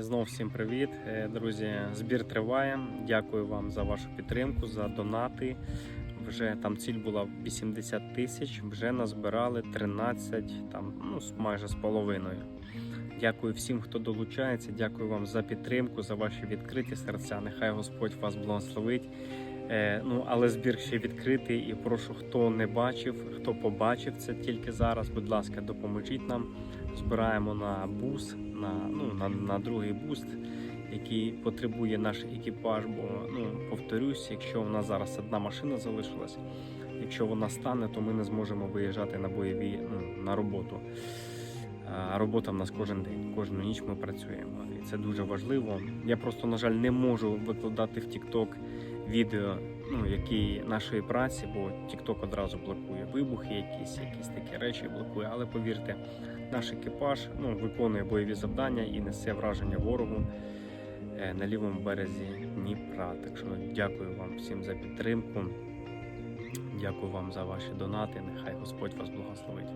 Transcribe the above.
Знову всім привіт, Е, друзі. Збір триває. Дякую вам за вашу підтримку, за донати. Вже там ціль була 80 тисяч. Вже назбирали 13, там ну майже з половиною. Дякую всім, хто долучається. Дякую вам за підтримку, за ваші відкриті серця. Нехай Господь вас благословить. Е, ну, але збір ще відкритий. І прошу, хто не бачив, хто побачив це тільки зараз. Будь ласка, допоможіть нам. Збираємо на бус, на, на, на другий буст, який потребує наш екіпаж. Бо ну повторюсь, якщо в нас зараз одна машина залишилась, якщо вона стане, то ми не зможемо виїжджати на бойові ну, на роботу. А робота в нас кожен день, кожну ніч ми працюємо, і це дуже важливо. Я просто, на жаль, не можу викладати в TikTok відео, ну які нашої праці, бо TikTok одразу блокує вибухи, якісь, якісь такі речі блокує. Але повірте, наш екіпаж ну, виконує бойові завдання і несе враження ворогу е, на лівому березі Дніпра. Так що дякую вам всім за підтримку. Дякую вам за ваші донати. Нехай Господь вас благословить.